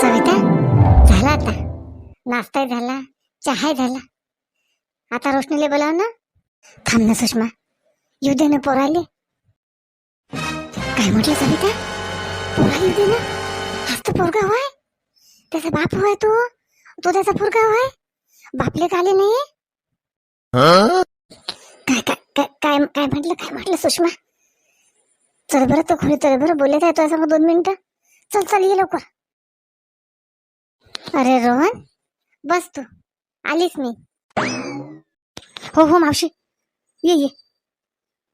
सविता झाला आता. नाश्ताही झाला चहाही झाला. आता रोशनीला बोलाव ना. थांब ना सुषमा. येऊ दे ना पोराले काय म्हटलं सविता? पोरा येऊ दे ना. हाच तर पोरगा होय. त्याचा बाप होय तो. तो त्याचा पोरगा होय. बापले काले नाही काय काय काय काय काय म्हटलं काय म्हटलं सुषमा? चल बरं तो खोली चल बरं. बोलत आहे तुझ्या दोन मिनिटं. चल चल ये लवकर. अरे रोहन बस तू. आलीस मी हो हो मावशी. ये ये.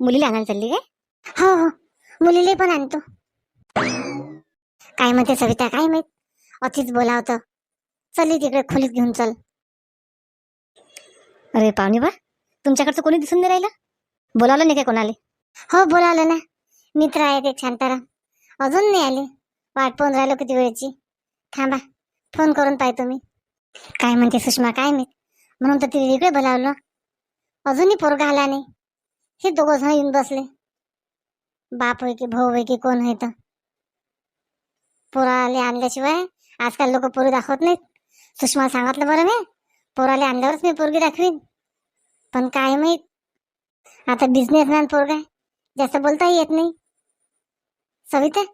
मुलीला आणायला चालली काय? हो हो. मुलीला पण आणतो. काय म्हणते सविता काय माहीत? अतिच बोलावतं. चल तिकडे खोलीत घेऊन चल. अरे पाहुणे बा तुमच्याकडचं कोणी दिसून नाही राहिलं? बोलावलं नाही काय कोणाले? हो बोलावलं ना. मित्र आहेत एक शांताराम. अजून नाही आले. वाट पाहून राहिलो किती वेळची. थांबा. फोन करून पाहतो मी काय म्हणते सुषमा काय मी म्हणून तर तिने इकडे बोलावलं. अजूनही पोरगा आला नाही. हे दोघं जण येऊन बसले. बाप होय की भाऊ होय की कोण होय तर. पोराले आणल्याशिवाय आजकाल लोक पोरी दाखवत नाहीत. सुषमा सांगितलं बरं मी पोराले आणल्यावरच मी पोरगी दाखवीन. पण काय माहीत आता बिझनेसमॅन पोरगा जास्त बोलताही येत नाही. सविता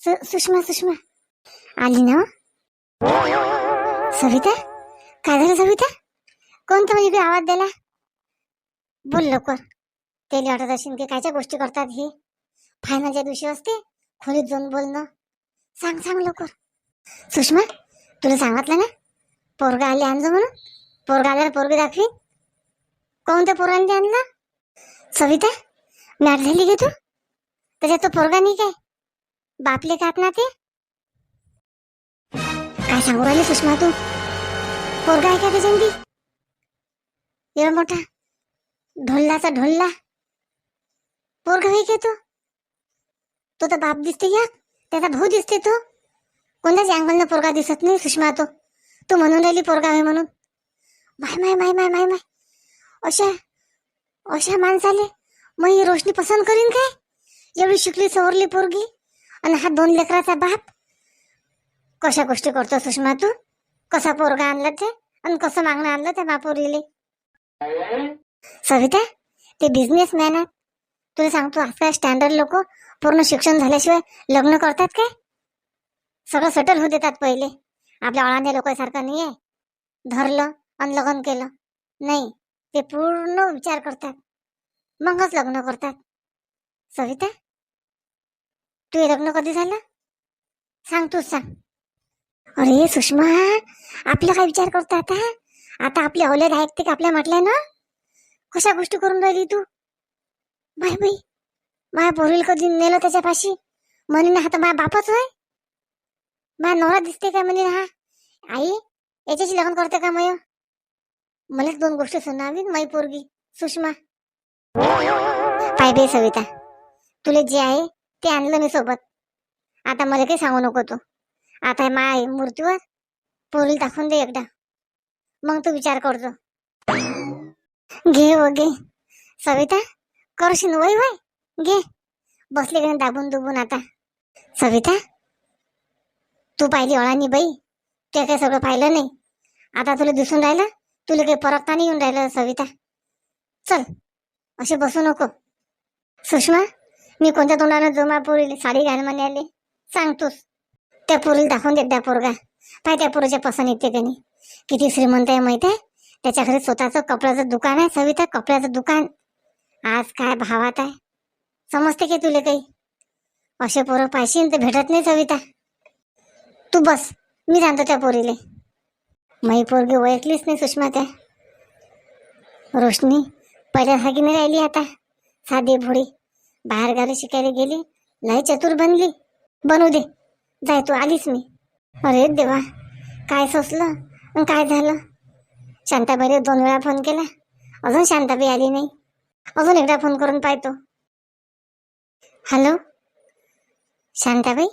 सु- सुषमा सुषमा. आली ना सविता? काय झालं सविता? कोणता म्हणजे आवाज दिला बोल लवकर. त्याला वाटत असेल की कायच्या गोष्टी करतात हे? फायनलच्या दिवशी असते खोलीत जाऊन बोलणं. सांग सांग लवकर. सुषमा तुला सांगितलं ना? पोरगा आले आणजो म्हणून. पोरगा आल्यावर पोरगी दाखवी कोणत्या पोरांनी आणला? सविता मॅट झाली गे तू? त्याच्यात तो पोरगा नाही काय? बापले कात ना ते? काय सांगू राहिली सुषमा तू? पोरगा आहे का त्याच्यामध्ये एवढा मोठा. ढोललाचा ढोलला पोरगा आहे का तो? तो तर बाप दिसते या. त्याचा भाऊ दिसते तो. कोणत्याच अँगलनं पोरगा दिसत नाही सुषमा तो. तू म्हणून राहिली पोरगा आहे म्हणून. माय माय माय माय माय माय. अशा अशा माणसाले मग ही रोशनी पसंत करीन काय? एवढी शिकली सवरली पोरगी. आणि हा दोन लेकराचा बाप. कशा गोष्टी करतो सुषमा तू? कसा पोरगा आणला ते? आणि कसं मागणं आणलं त्या बापोरीले? सविता ते बिझनेसमॅन आहेत. तुला सांगतो आजकाल स्टँडर्ड लोक पूर्ण शिक्षण झाल्याशिवाय लग्न करतात काय? सगळं सेटल होऊ देतात पहिले. आपल्या अळांच्या लोकांसारखं नाही आहे धरलं आणि लग्न केलं. नाही ते पूर्ण विचार करतात. मगच लग्न करतात. सविता तू हे लग्न कधी झालं? सांग तूच सांग. अरे सुषमा आपला काय विचार करतो आता? आता आपली औलद आहेत का आपल्या म्हटल्या ना? कशा गोष्टी करून राहिली तू? बाय बाई माया पोरील कधी नेलं त्याच्यापाशी? म्हणे ना हा तर माझ्या बापच होय. माया नवरा दिसते का म्हणे हा? आई याच्याशी लग्न करते का मय? मलाच दोन गोष्टी सुनावी माई पोरगी सुषमा. पाय बे सविता तुला जे आहे ते आणलं मी सोबत. आता मला काही सांगू नको तू. आता माय मूर्तीवर पोरील दाखवून दे एकदा. मग तू विचार करतो. घे व घे. सविता करशील वय वय? घे. बसले का दाबून दुबून आता. सविता तू पाहिली अळानी बाई. ते काय सगळं पाहिलं नाही. आता तुला दिसून राहिलं तुला काही परतता नाही येऊन राहिलं सविता. चल असे बसू नको. सुषमा मी कोणत्या तोंडानं जोमा पोरील साडी घाल म्हणे सांगतोस त्या पोरीला दाखवून देत त्या पोरगा. पाय त्या पोराच्या पसंत येते का किती श्रीमंत आहे माहीत आहे? त्याच्या घरी स्वतःचं कपड्याचं दुकान आहे सविता कपड्याचं दुकान. आज काय भावात आहे? समजते की तुले काही? असे पोरं पाहिजे तर भेटत नाही सविता. तू बस मी जाणतो त्या पोरीले. माई पोरगी ओळखलीच नाही सुषमा त्या. रोशनी पहिल्यासारखी नाही राहिली आता. साधी भोळी बाहेर गावी शिकायला गेली लय चतुर बनली. बनू दे. जाय तू आलीस मी. अरे देवा काय सोसलं? अन काय झालं? शांताबाई दोन वेळा फोन केला. अजून शांताबाई आली नाही. अजून एकदा फोन करून पाहतो. हॅलो शांताबाई?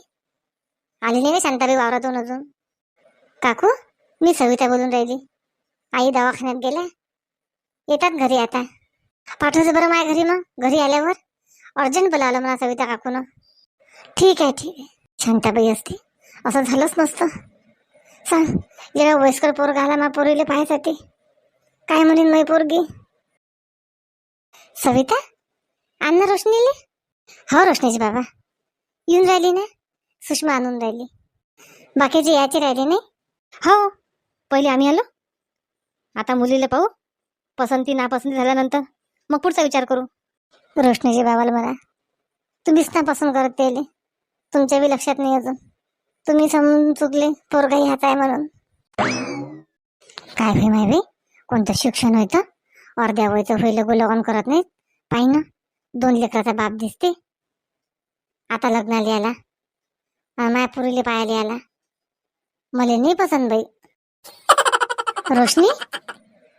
आली नाही का शांताबाई वावरातून अजून. काकू मी सविता बोलून राहिली. आई दवाखान्यात गेल्या. येतात घरी आता. पाठवायचं बरं माझ्या घरी मग. घरी आल्यावर. अर्जंट बोलावलं मला सविता काकूनं. ठीक आहे ठीक आहे. शांताबाई असते. असं झालंच नसतं. सांग जेव्हा वयस्कर पोरगा आला मा पोरीला पाहायसाठी. काय म्हणेन मै पोरगी? सविता? आण ना रोशनीले? हो रोशनीची बाबा. येऊन राहिली ना? सुषमा आणून राहिली. बाकीचे याचे राहिले नाही? हो पहिले आम्ही आलो. आता मुलीला पाहू. पसंती नापसंती झाल्यानंतर. मग पुढचा विचार करू. रोशनीचे बाबाला म्हणा. तुम्हीच ना पसंत करत त्याले. तुमच्या बी लक्षात नाही अजून. तुम्ही समजून चुकले पोरगा ह्याचा आहे म्हणून. काय होई माहिती कोणतं शिक्षण होतं अर्ध्या वयचं होईल गुलगन करत नाहीत? पाहि ना दोन लेकराचा बाप दिसते. आता लग्नाला आला माया पाहायला पायाला आला मला नाही पसंत बाई. रोशनी?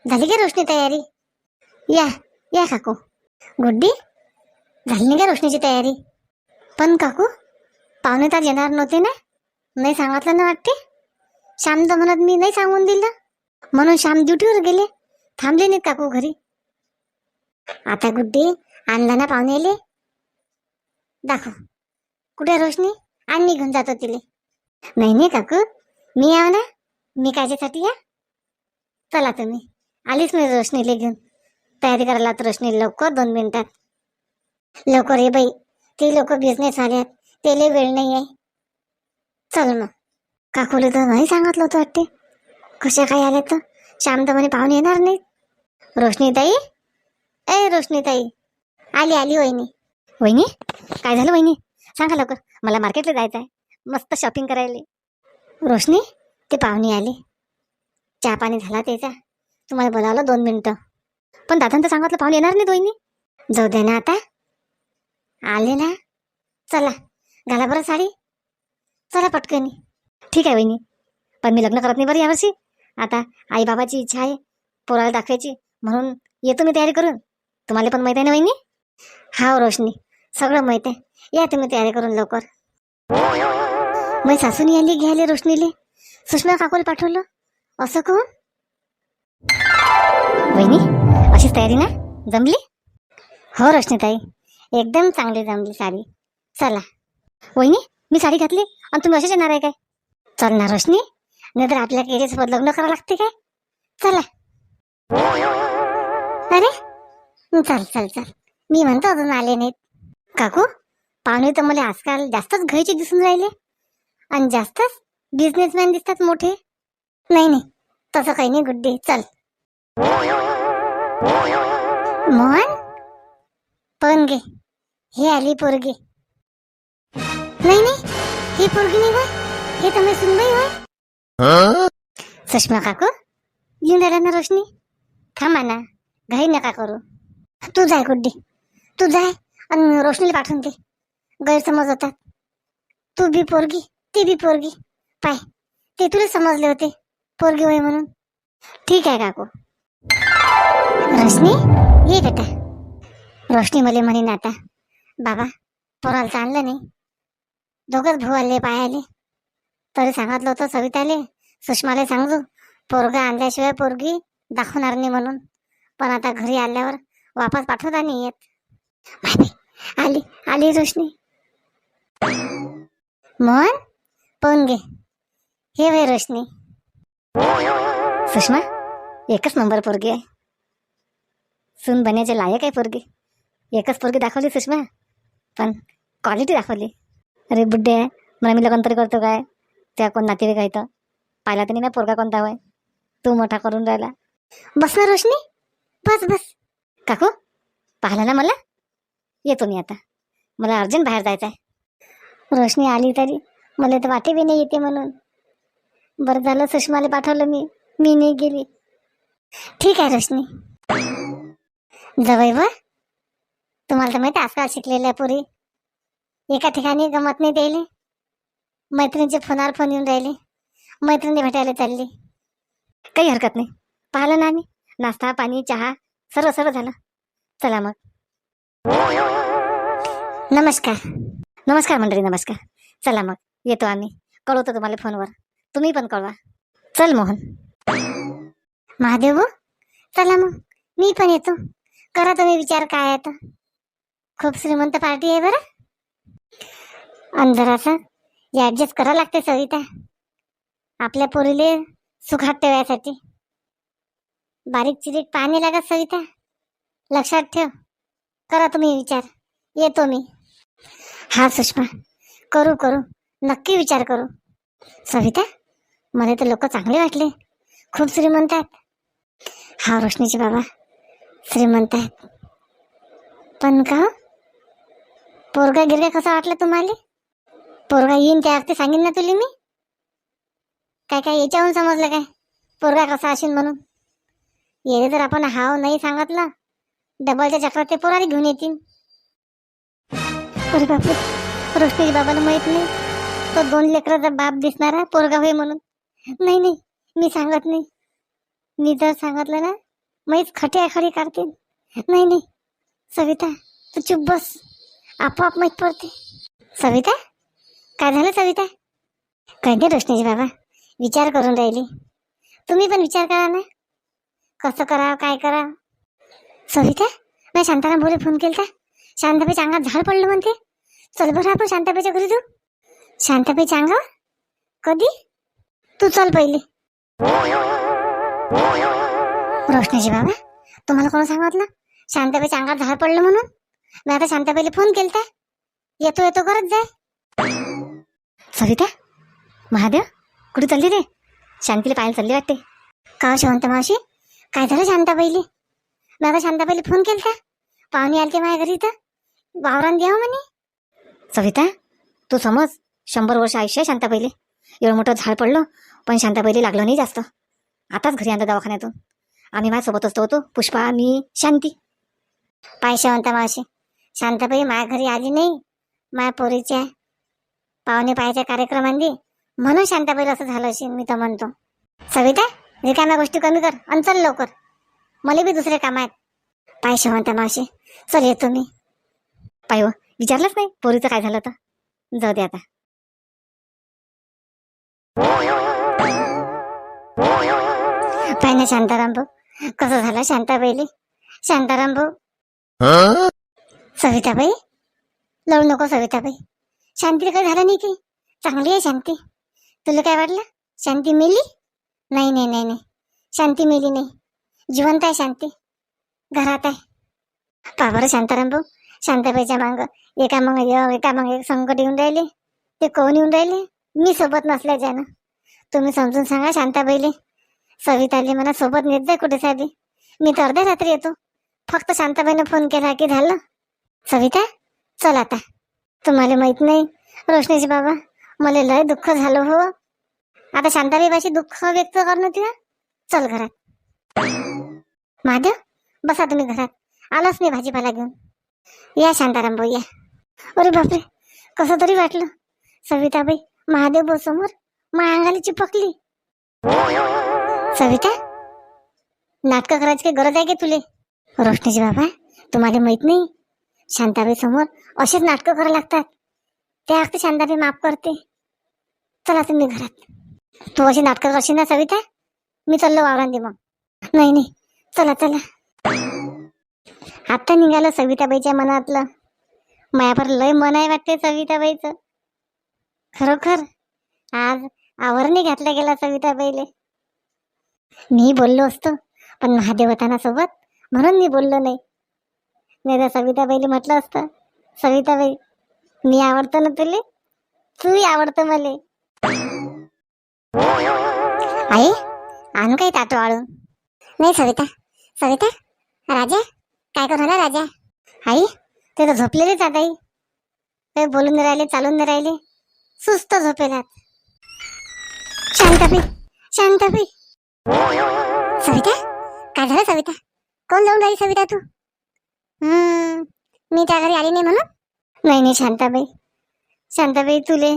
झाली का रोशनी तयारी? या या काकू. गुड्डी? झाली नाही का रोशनीची तयारी? पण काकू? पाहुणे तर येणार नव्हते ना? नाही सांगितलं ना वाटते श्याम तर म्हणत मी नाही सांगून दिलं. म्हणून श्याम ड्युटीवर गेले. थांबले नाहीत काकू घरी. आता गुड्डी आणला ना पाहुणे आले दाखव. कुठे रोशनी? आण निघून जातो तिले. नाही नाही काकू. मी याव ना? मी कायच्यासाठी या? चला तुम्ही. आलीच मी रोशनीला घेऊन. तयारी करायला रोशनी लवकर दोन मिनिटात. लवकर ये बाई. ते लोक बिझनेस आल्यात त्याला वेळ नाही आहे चल मग. काकूला तर नाही सांगितलं होतं वाटते. कशा काय आल्या तर? शांत म्हणे पाहुणे येणार नाहीत. रोशनीताई? ए रोशनीताई. आली आली वहिनी. वहिनी? काय झालं वहिनी? सांगा लवकर. मला मार्केटला जायचं आहे मस्त शॉपिंग करायला. रोशनी ते पाहुणे आले. चहा पाणी झाला त्याचा. तुम्हाला बोलावलं दोन मिनटं. पण दादांचं तर सांगितलं पाहुणे येणार नाही वहिनी. जाऊ दे ना आता. आले ना. चला. घाला बरं साडी. चला पटकनी. ठीक आहे वहिनी. पण मी लग्न करत नाही बरं यावर्षी आता आई बाबाची इच्छा आहे पोराला दाखवायची. म्हणून येतो मी तयारी करून. तुम्हाला पण माहीत आहे ना वहिनी? हाव हो रोशनी. सगळं माहीत आहे. या तुम्ही तयारी करून लवकर. मग सासून यायली घ्यायला रोशनीले. सुषमा काकोल पाठवलं. असं कोण वहिनी अशीच तयारी ना? जमली? हो रोशनीताई. एकदम चांगली जमली साडी. चला. वहिनी मी साडी घातली आणि तुम्ही असेच येणार आहे काय? चल ना रोशनी नाही तर आपल्या केळीसोबत लग्न करावं लागते काय? चला. अरे चल चल चल. मी म्हणतो अजून आले नाहीत. काकू पाहुणे तर मला आजकाल जास्तच घरीचे दिसून राहिले. आणि जास्तच बिझनेसमॅन दिसतात मोठे. नाही नाही तसं काही नाही गुड्डे चल. मोहन? पण गे हे आली पोरगी. नाही नाही। ही पोरगी नाही होय. हे तुम्ही सुनबाई होय. सुषमा काकू येऊन राहिला ना रोशनी. थांबा ना घाई नका करू. तू जाय गुड्डी. तू जाय आणि रोशनीला पाठवून दे. गैरसमज होतात. तू बी पोरगी ती बी पोरगी. पाय ते तुला समजले होते. पोरगी होय म्हणून. ठीक आहे काकू. रोशनी ये बेटा. रोशनी मला म्हणेन आता. बाबा पोराला तर आणलं नाही. दोघंच भाऊ आले पाय आले तरी सांगितलं होतं सविताले सुषमाला सांगू पोरगा आणल्याशिवाय पोरगी दाखवणार नाही म्हणून. पण आता घरी आल्यावर वापस पाठवता नाही येत. आली आली रोशनी. मोहन पाहून घे. हे वय रोशनी. सुषमा एकच नंबर पोरगी आहे. सून बनायचे लायक आहे पोरगी. एकच पोरगी दाखवली सुषमा पण क्वालिटी दाखवली. अरे बुड्डे आहे मला मी लग्न तरी करतो काय? त्या कोण नातेवाईक आहे तर पाहिला तरी नाही पोरगा कोणता होय? तू मोठा करून राहिला. बस ना रोशनी. बस बस. काकू पाहिलं ना मला? येतो मी आता. मला अर्जंट बाहेर जायचं आहे रोशनी आली तरी मला तर वाटे बी नाही येते म्हणून. बरं झालं सुषमाला पाठवलं मी. मी नाही गेली. ठीक आहे रोशनी. जवळ व. तुम्हाला तर माहिती आहे, आजकाल शिकलेल्या पुरी. एका ठिकाणी गमत नाही द्यायले. मैत्रिणीचे फोनावर फोन येऊन राहिले. मैत्रिणी भेटायला चालली. काही हरकत नाही. पाहिलं ना आम्ही. नाश्ता पाणी चहा सर्व सर्व झालं. चला मग. नमस्कार. नमस्कार मंडळी नमस्कार. चला मग. येतो आम्ही. कळवतो तुम्हाला फोनवर. तुम्ही पण कळवा. चल मोहन. महादेव हो. चला मग. मी पण येतो. करा तुम्ही विचार काय आता. खूप श्रीमंत पार्टी आहे बरं. अंधाराचा? ऍडजस्ट करा लागते सविता. आपल्या पोरीले सुखात ठेवायसाठी. बारीक चिरीक पाणी लागत सविता. लक्षात ठेव. करा तुम्ही विचार. येतो मी. हा सुषमा. करू करू. नक्की विचार करू. सविता मला तर लोक चांगले वाटले. खूप श्रीमंत आहेत. हा रोशनीचे बाबा. श्रीमंत आहेत. पण का हो? पोरगा गिरगा कसा वाटला तुम्हाला? पोरगा येईन त्या अगदी सांगेन ना तुला मी? काय काय याच्याहून समजलं काय? पोरगा कसा असेल म्हणून? येणे जर आपण हाव नाही सांगितलं डबलच्या चक्रात ते पोराला घेऊन येतील. अरे बापरे रोशनीच्या बाबाला माहीत नाही. तो दोन लेकराचा बाप दिसणारा पोरगा होय म्हणून. नाही नाही मी सांगत नाही. मी जर सांगितलं ना मैच खटे खडी काढतील नाही नाही सविता तू चुप बस. आपोआप माहीत पडते. सविता? काय झालं सविता? काही नाही रोशनीजी बाबा. विचार करून राहिली. तुम्ही पण विचार करा ना. कसं करावं काय करा सविता? मी शांताराम भोले फोन केलता. शांताबाईच्या अंगात झाड पडलं म्हणते. चल बरं आपण शांताबाईच्या घरी जाऊ. शांताबाईच्या अंगावर? कधी? तू चल पहिले. रोशनीजी बाबा तुम्हाला कोण सांगितलं शांताबाईच्या अंगात झाड पडलं म्हणून? मी आता शांताबाईला फोन केलता. येतो येतो करत जाय. सविता महादेव कुठे चालली रे? शांतीला पाहायला चालली वाटते. का शांता मावशी? काय झालं शांताबाईले मी आता शांताबाईला फोन केलता. पाहुणे आलते माझ्या घरी तर वावरान द्यावं म्हणे. सविता तू समज शंभर वर्ष आयुष्य आहे शांताबाईले एवढं मोठं झाड पडलं पण शांताबाईले लागलं नाही जास्त. आताच घरी आणलं दवाखान्यातून. आम्ही माझ्यासोबतच होतो पुष्पा मी शांती. पाय शांता मावशी. शांताबाई माझ्या घरी आली नाही. माया पोरीच्या पाहुणे पाहायच्या कार्यक्रमांनी म्हणून शांताबाईला असं झालं असेल मी तर म्हणतो. सविता रिकाम्या गोष्टी कमी कर आणि चल लवकर. मला बी दुसरे काम आहेत पाय शांता मावशी चल येतो मी. पाय हो, विचारलंच नाही पोरीचं काय झालं तर? जाऊ दे आता. पाय ना शांताराम भाऊ कसं झालं शांताबाईले? शांताराम भाऊ. सविताबाई? लढू नको सविताबाई. शांती काय झालं नाही की चांगली आहे शांती. तुला काय वाटलं? शांती मिली? नाही नाही नाही नाही. शांती मिली नाही. जिवंत आहे शांती. घरात आहे. पाबर शांताराम भाऊ. शांताबाईच्या मांग एका मग एका मग एक संकट येऊन राहिले. ते कोण येऊन राहिले? मी सोबत नसल्याच्यानं तुम्ही समजून सांगा शांताबाईले. सविताले मला सोबत नेत जाय कुठे साधी मी तर अर्ध्या रात्री येतो. फक्त शांताबाईनं फोन केला की झालं? सविता चल आता. तुम्हाला माहीत नाही रोशनीचे बाबा मला लय दुःख झालं हो. आता शांताबाई बाशी दुःख व्यक्त करणं तुला? चल घरात. महादेव बसा तुम्ही घरात. आलोच मी भाजीपाला घेऊन. या शांताराम भाऊ या. अरे बापरे कसं तरी वाटलं. सविताबाई महादेव भाऊ समोर माझ्या चिपकली. सविता नाटकं करायची काही गरज आहे की तुले? रोशनीचे बाबा तुम्हाला माहीत नाही शांताबाई समोर. असेच नाटकं करावं लागतात. त्या अगदी शांताबाई माफ करते. चला तुम्ही घरात. तू अशी नाटकं करशील ना सविता? मी चाललो वावरांदी मग. नाही नाही. चला चला. आत्ता निघालं सविताबाईच्या मनातलं. मायावर लय मन आहे वाटते सविताबाईचं. खरोखर आज आवरणी घातल्या गेला सविताबाईले. मी बोललो असतो पण महादेवतानासोबत सोबत म्हणून मी बोललो नाही. नाही तर सविताबाईला म्हटलं असतं सविताबाई मी आवडतो ना तुले? तूही आवडतं मले. आई आणू काही ताटो आळू नाही सविता सविता राजा काय करू राहिला राजा? आई ते तर झोपलेलेच आता आई काही बोलून नाही राहिले चालून नाही राहिले. सुस्त झोपेलात. शांताबाई शांताबाई. सविता काय झालं सविता? कोण जाऊन राहिली सविता तू? मी त्या घरी आली नाही म्हणून? नाही नाही शांताबाई. शांताबाई तुले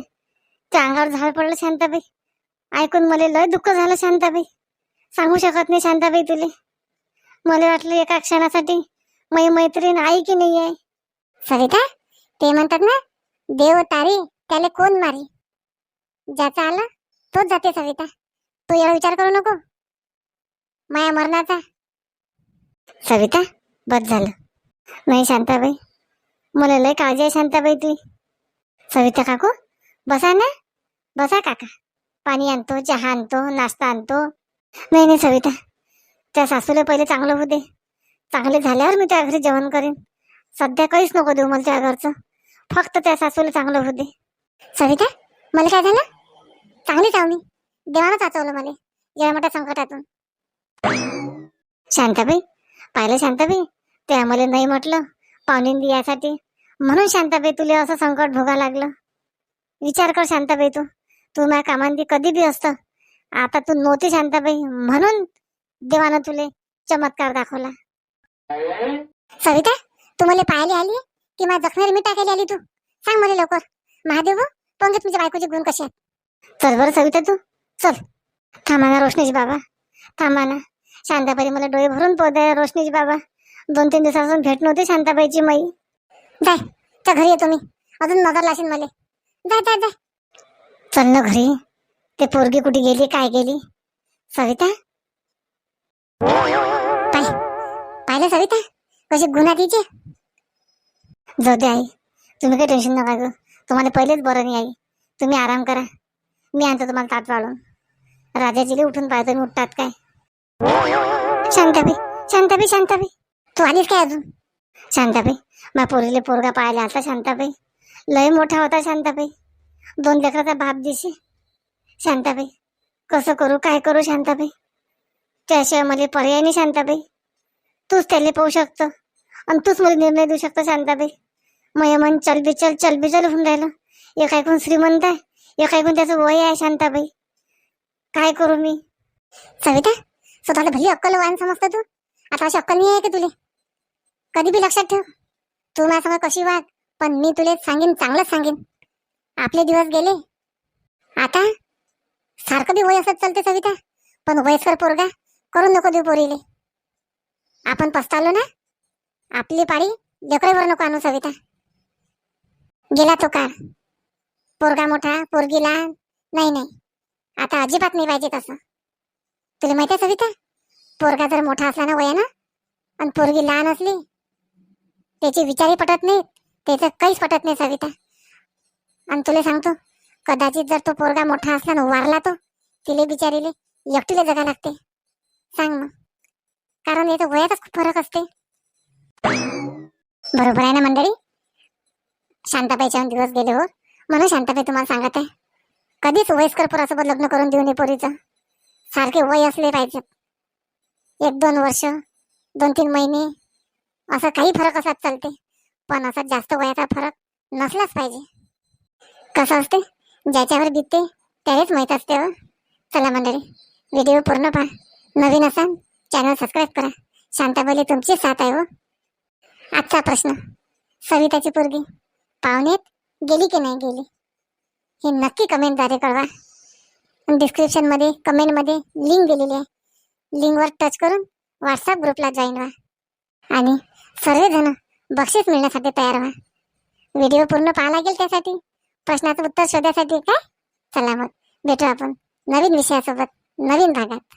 त्या अंगावर झाड पडलं शांताबाई. ऐकून मला लय दुःख झालं शांताबाई. सांगू शकत नाही शांताबाई तुले. मला वाटलं एका क्षणासाठी मै मैत्रीण आई की नाही आहे? सविता ते म्हणतात ना देव तारी त्याला कोण मारी? ज्याचा आला तोच जाते सविता. तू एवढा विचार करू नको. माया मरणाचा. सविता बस झालं. नाही शांताबाई. मला लय काळजी आहे शांताबाई तुझी सविता काकू बसा ना. बसा काका. पाणी आणतो चहा आणतो नाश्ता आणतो. नाही नाही सविता. त्या सासूला पहिले चांगलं होऊ दे. चांगले झाल्यावर मी त्या घरी जेवण करेन. सध्या काहीच नको देऊ मला त्या घरचं. फक्त त्या सासूला चांगलं होऊ दे. सविता मला काय झालं? चांगली चावणी. देवानं चाचवलं मला. या मोठ्या संकटातून. शांताबाई पाहिलं शांताबाई? ते आम्हाला नाही म्हटलं पाहुणे यासाठी म्हणून शांताबाई तुला असं संकट भोगा लागलं. विचार कर शांताबाई तू. तू माझ्या कामांनी कधी बी असतं. आता तू नव्हती शांताबाई म्हणून देवानं तुले चमत्कार दाखवला. सविता तू मला पाहायला आली? की माझ्या जखमेवर मी टाकायला आली तू? सांग मला लवकर. महादेव हो, पंगत तुझ्या बायकोचे गुण कसे आहेत? चल बरं सविता तू. चल. थांबा ना रोशनीजी बाबा. थांबा ना. शांताबाई मला डोळे भरून पोहत रोशनीजी बाबा. दोन तीन दिवसापासून भेट नव्हती शांताबाईची माई. जाय त्या घरी येतो मी. अजून मगर लाशीन मला. जाय जाय जाय चल ना घरी. ते पोरगी कुठे गेली काय गेली? सविता? पाय पाहिलं सविता? कशी गुन्हा तिचे? जाऊ दे आई. तुम्ही काही टेन्शन नका घेऊ. तुम्हाला पहिलेच बरं नाही आई. तुम्ही आराम करा. मी आणतो तुम्हाला ताट वाढून राजाजीले उठून पाहतो मी उठतात काय? शांताबाई शांताबाई शांताबाई. तू आलीस काय अजून? शांताबाई मग पोरीले पोरगा पाहायला आता शांताबाई. लय मोठा होता शांताबाई. दोन लेकराचा बाप दिशी. शांताबाई कसं करू काय करू शांताबाई? त्याशिवाय मला पर्याय नाही शांताबाई. तूच त्याला पाहू शकतो. आणि तूच मला निर्णय देऊ शकतो शांताबाई. मय मन चल बिचल चल बिचल होऊन राहिलं. एक ऐकून श्रीमंत आहे एक ऐकून त्याचं वय आहे शांताबाई. काय करू मी? सविता स्वतःला भली अक्कल वाहन समजतं तू. आता अशी अक्कल नाही आहे का तुले? कधी बी लक्षात ठेव. तू माझ्या कशी वाग पण मी तुले सांगेन चांगलंच सांगेन. आपले दिवस गेले. आता सारखं बी वय असत चालते सविता पण वयस्कर पोरगा करून नको देऊ पोरीले. आपण पस्तावलो ना? आपली पाळी लेकरावर नको आणू सविता. गेला तो काळ. पोरगा मोठा पोरगी लहान. नाही नाही. आता अजिबात नाही पाहिजे तसं. तुला माहिती आहे सविता? पोरगा जर मोठा असला ना वयानं आणि पोरगी लहान असली त्याचे विचारही पटत नाहीत त्याचं काहीच पटत नाही सविता. आणि तुला सांगतो कदाचित जर तो पोरगा मोठा असला ना वारला तो तिले बिचारीले एकटीला जगा लागते. सांग मग. कारण याचं वयातच खूप फरक असते. बरोबर आहे ना मंडळी? शांताबाईच्या दिवस गेले हो. म्हणून शांताबाई तुम्हाला सांगत आहे. कधीच वयस्कर पोरासोबत लग्न करून देऊ नये पोरीचं. सारखे वय असले पाहिजेत. एक दोन वर्ष दोन तीन महिने असं काही फरक असत चालते. पण असा जास्त वयाचा फरक नसलाच पाहिजे. कसं असते? ज्याच्यावर बितते त्यालाच माहीत असते हो. चला मंडळी व्हिडिओ पूर्ण पहा. नवीन असाल चॅनल सबस्क्राईब करा. शांताबाईला तुमची साथ आहे हो. आजचा प्रश्न. सविताची पोरगी पाहुण्यात गेली की नाही गेली? हे नक्की कमेंटद्वारे कळवा. डिस्क्रिप्शनमध्ये कमेंटमध्ये लिंक दिलेली आहे. लिंकवर टच करून व्हॉट्सअप ग्रुपला जॉईन व्हा. आणि सर्वजण बक्षीस मिळण्यासाठी तयार व्हा. व्हिडिओ पूर्ण पाहा लागेल त्यासाठी. प्रश्नाचं उत्तर शोधण्यासाठी काय? चला मग भेटू आपण नवीन विषयासोबत नवीन भागात.